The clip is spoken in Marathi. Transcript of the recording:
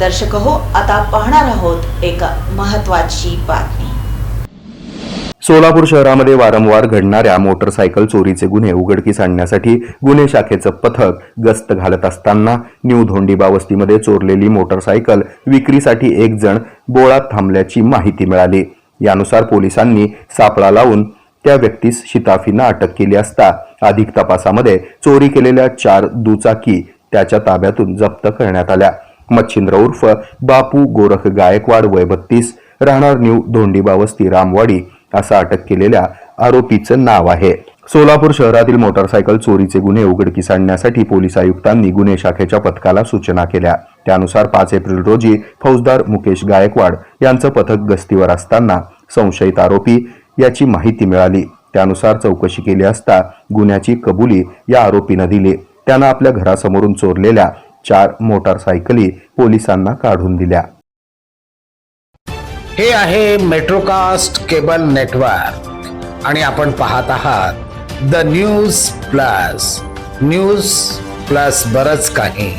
दर्शक हो आता पाहणार आहोत एक महत्वाची बातमी. सोलापूर शहरामध्ये वारंवार घडणाऱ्या मोटरसायकल चोरीचे गुन्हे उघडकीस आणण्यासाठी गुन्हे शाखेचं पथक गस्त घालत असताना न्यू धोंडीबा वस्तीमध्ये चोरलेली मोटरसायकल विक्रीसाठी एक जण बोळात थांबल्याची माहिती मिळाली. यानुसार पोलिसांनी सापळा लावून त्या व्यक्तीस शिताफीनं अटक केली असता अधिक तपासामध्ये चोरी केलेल्या चार दुचाकी त्याच्या ताब्यातून जप्त करण्यात आल्या. मच्छिंद्र उर्फ बापू गोरख गायकवाड वय बत्तीस राहणार न्यू धोंडीबा वस्ती रामवाडी असं अटक केलेल्या आरोपीचं नाव आहे. सोलापूर शहरातील मोटारसायकल चोरीचे गुन्हे उघडकीस आणण्यासाठी पोलीस आयुक्तांनी गुन्हे शाखेच्या पथकाला सूचना केल्या. त्यानुसार पाच एप्रिल रोजी फौजदार मुकेश गायकवाड यांचं पथक गस्तीवर असताना संशयित आरोपी याची माहिती मिळाली. त्यानुसार चौकशी केली असता गुन्ह्याची कबुली या आरोपीनं दिली. त्यानं आपल्या घरासमोरून चोरलेल्या चार मोटारसायकली पोलिसांना काढून दिल्या. हे आहे मेट्रोकास्ट केबल नेटवर्क. आणि आपण पाहत आहात the news plus. News plus बरच काही.